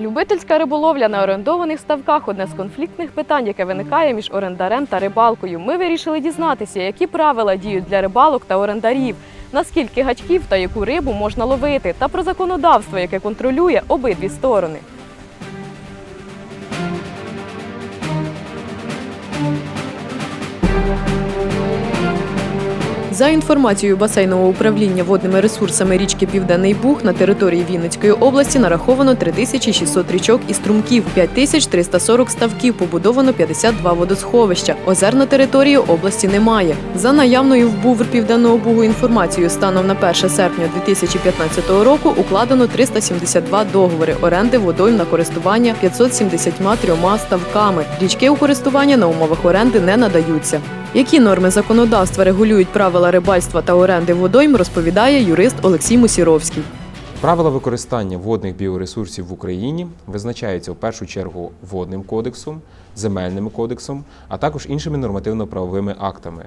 Любительська риболовля на орендованих ставках одне з конфліктних питань, яке виникає між орендарем та рибалкою. Ми вирішили дізнатися, які правила діють для рибалок та орендарів, наскільки гачків та яку рибу можна ловити, та про законодавство, яке контролює обидві сторони. За інформацією басейнового управління водними ресурсами річки Південний Буг на території Вінницької області нараховано 3600 річок і струмків, 5340 ставків, побудовано 52 водосховища. Озер на території області немає. За наявною в БУВР Південного Бугу інформацією станом на 1 серпня 2015 року укладено 372 договори оренди водойм на користування 573 ставками. Річки у користування на умовах оренди не надаються. Які норми законодавства регулюють правила рибальства та оренди водойм, розповідає юрист Олексій Мусіровський. Правила використання водних біоресурсів в Україні визначаються в першу чергу водним кодексом, земельним кодексом, а також іншими нормативно-правовими актами.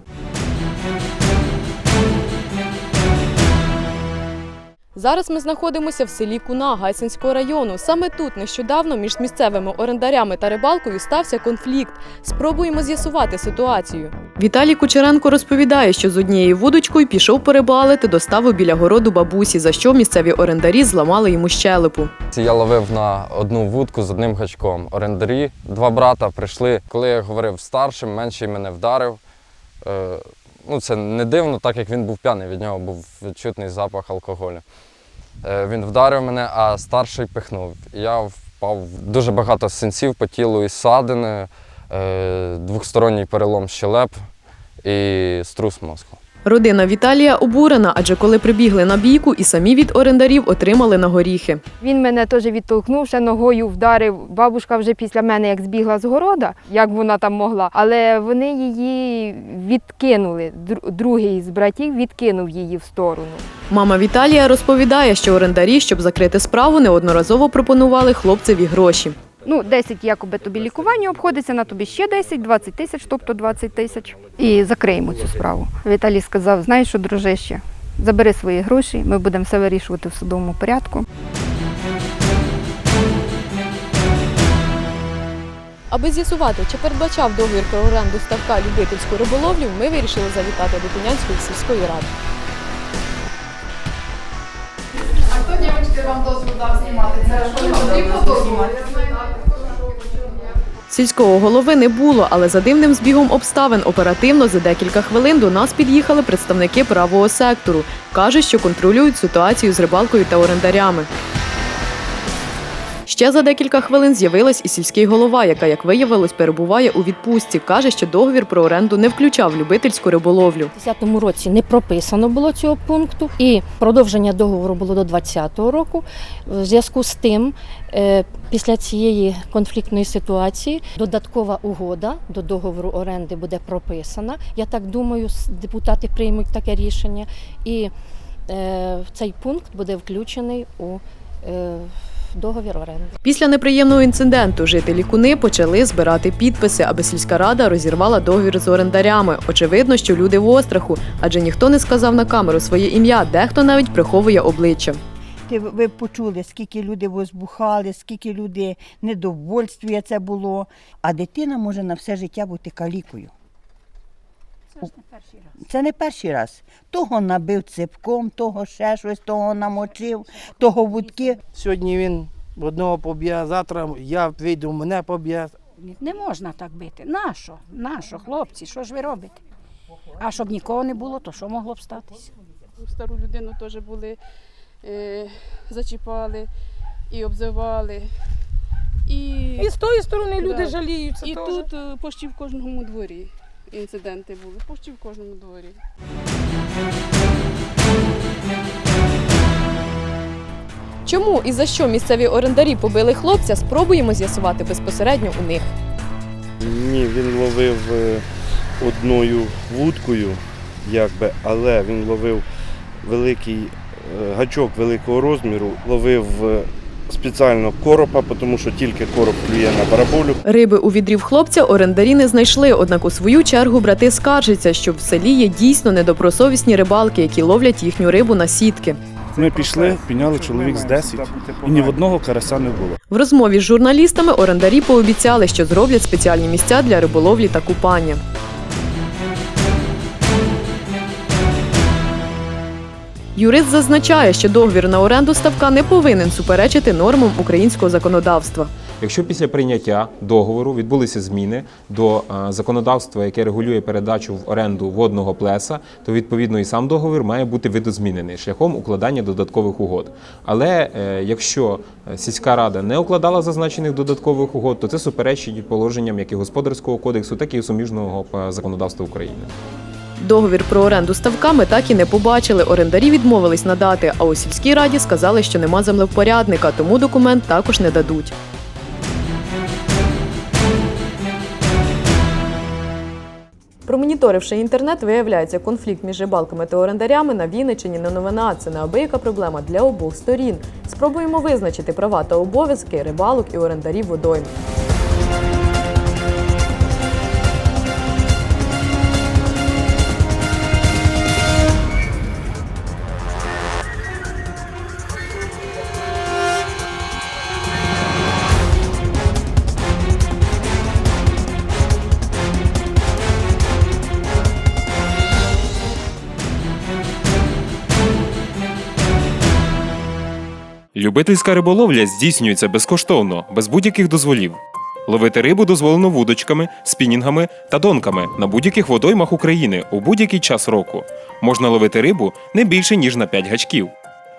Зараз ми знаходимося в селі Куна Гайсинського району. Саме тут нещодавно між місцевими орендарями та рибалкою стався конфлікт. Спробуємо з'ясувати ситуацію. Віталій Кучеренко розповідає, що з однією вудочкою пішов порибалити, доставив біля городу бабусі, за що місцеві орендарі зламали йому щелепу. Я ловив на одну вудку з одним гачком. Орендарі, два брата прийшли. Коли я говорив старшим, менший мене вдарив. Е, Ну, це не дивно, так як він був п'яний, від нього був відчутний запах алкоголю. Е, Він вдарив мене, а старший пихнув. Я впав дуже багато синців по тілу і садини, е, двохсторонній перелом щелеп і струс мозку. Родина Віталія обурена, адже коли прибігли на бійку, і самі від орендарів отримали на горіхи. Він мене теж відтолкнув, ще ногою вдарив. Бабушка вже після мене як збігла з города, як вона там могла, але вони її відкинули. Другий з братів відкинув її в сторону. Мама Віталія розповідає, що орендарі, щоб закрити справу, неодноразово пропонували хлопцеві гроші. Ну, 10 якоби тобі лікування обходиться, на тобі ще 10, 20 тисяч, тобто 20 тисяч. І закриємо цю справу. Віталій сказав: знаєш що, дружище, забери свої гроші, ми будемо все вирішувати в судовому порядку. Аби з'ясувати, чи передбачав договір про оренду ставка любительську риболовлю, ми вирішили завітати до Тунянської сільської ради. Вам дозвіл дав знімати? Це ж вам потрібно дозвіл? Сільського голови не було, але за дивним збігом обставин оперативно за декілька хвилин до нас під'їхали представники правого сектору. Кажуть, що контролюють ситуацію з рибалкою та орендарями. Ще за декілька хвилин з'явилась і сільський голова, яка, як виявилось, перебуває у відпустці. Каже, що договір про оренду не включав любительську риболовлю. У 2010 році не прописано було цього пункту, і продовження договору було до 2020 року. В зв'язку з тим, е, після цієї конфліктної ситуації, додаткова угода до договору оренди буде прописана. Я так думаю, депутати приймуть таке рішення, і е, цей пункт буде включений у е, договір оренди. Після неприємного інциденту жителі Куни почали збирати підписи, аби сільська рада розірвала договір з орендарями. Очевидно, що люди в остраху, адже ніхто не сказав на камеру своє ім'я, дехто навіть приховує обличчя. Ти ви почули, скільки люди возбухали, скільки люди недовольствія це було. А дитина може на все життя бути калікою. Це не перший раз. Це не перший раз. Того набив ципком, того ще щось, того намочив, того вудки. Сьогодні він одного поб'є, завтра я вийду, мене поб'є. Не можна так бити. Нащо? Нащо, хлопці, що ж ви робите? А щоб нікого не було, то що могло б статися? стару людину теж були, е, зачіпали і обзивали. І, І з тої сторони люди Да. жаліються. і теж. тут е, почти в кожному дворі інциденти були, почти в кожному дворі. Чому і за що місцеві орендарі побили хлопця, спробуємо з'ясувати безпосередньо у них. Ні, він ловив е, одною вудкою, якби, але він ловив великий е, гачок великого розміру, ловив е, спеціально коропа, тому що тільки короб клює на бараболю. Риби у відрі в хлопця орендарі не знайшли. Однак у свою чергу брати скаржаться, що в селі є дійсно недобросовісні рибалки, які ловлять їхню рибу на сітки. Ми пішли, підняли чоловік з 10, і ні в одного карася не було. В розмові з журналістами орендарі пообіцяли, що зроблять спеціальні місця для риболовлі та купання. Юрист зазначає, що договір на оренду ставка не повинен суперечити нормам українського законодавства. Якщо після прийняття договору відбулися зміни до е, законодавства, яке регулює передачу в оренду водного плеса, то відповідно і сам договір має бути видозмінений шляхом укладання додаткових угод. Але е, якщо е, сільська рада не укладала зазначених додаткових угод, то це суперечить положенням як і господарського кодексу, так і суміжного законодавства України. Договір про оренду ставка ми так і не побачили. Орендарі відмовились надати, а у сільській раді сказали, що нема землевпорядника, тому документ також не дадуть. Промоніторивши інтернет, виявляється, конфлікт між рибалками та орендарями на Вінниччині не новина. Це неабияка проблема для обох сторін. Спробуємо визначити права та обов'язки рибалок і орендарів водойм. Любительська риболовля здійснюється безкоштовно, без будь-яких дозволів. Ловити рибу дозволено вудочками, спінінгами та донками на будь-яких водоймах України у будь-який час року. Можна ловити рибу не більше ніж на 5 гачків.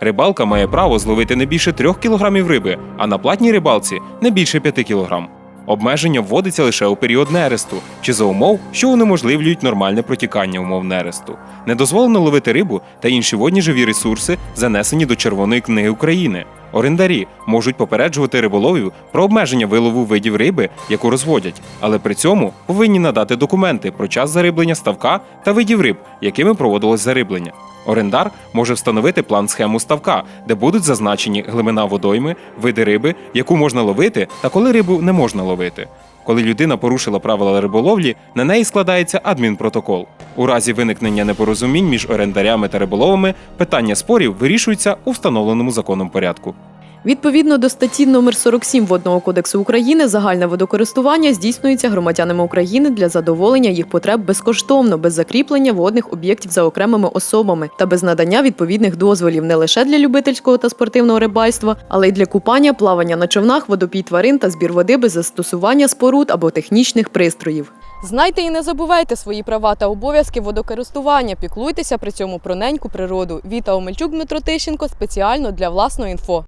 Рибалка має право зловити не більше 3 кг риби, а на платній рибалці не більше 5 кг. Обмеження вводиться лише у період нересту чи за умов, що унеможливлюють нормальне протікання умов нересту. Не дозволено ловити рибу та інші водні живі ресурси, занесені до Червоної книги України. Орендарі можуть попереджувати риболовів про обмеження вилову видів риби, яку розводять, але при цьому повинні надати документи про час зариблення ставка та видів риб, якими проводилось зариблення. Орендар може встановити план схему ставка, де будуть зазначені глибина водойми, види риби, яку можна ловити, та коли рибу не можна ловити. Коли людина порушила правила риболовлі, на неї складається адмінпротокол. У разі виникнення непорозумінь між орендарями та риболовами питання спорів вирішується у встановленому законом порядку. Відповідно до статті номер 47 Водного кодексу України, загальне водокористування здійснюється громадянами України для задоволення їх потреб безкоштовно, без закріплення водних об'єктів за окремими особами та без надання відповідних дозволів не лише для любительського та спортивного рибальства, але й для купання, плавання на човнах, водопій тварин та збір води без застосування споруд або технічних пристроїв. Знайте і не забувайте свої права та обов'язки водокористування. Піклуйтеся при цьому про неньку природу. Віта Омельчук Дмитро Тищенко спеціально для власної інфо.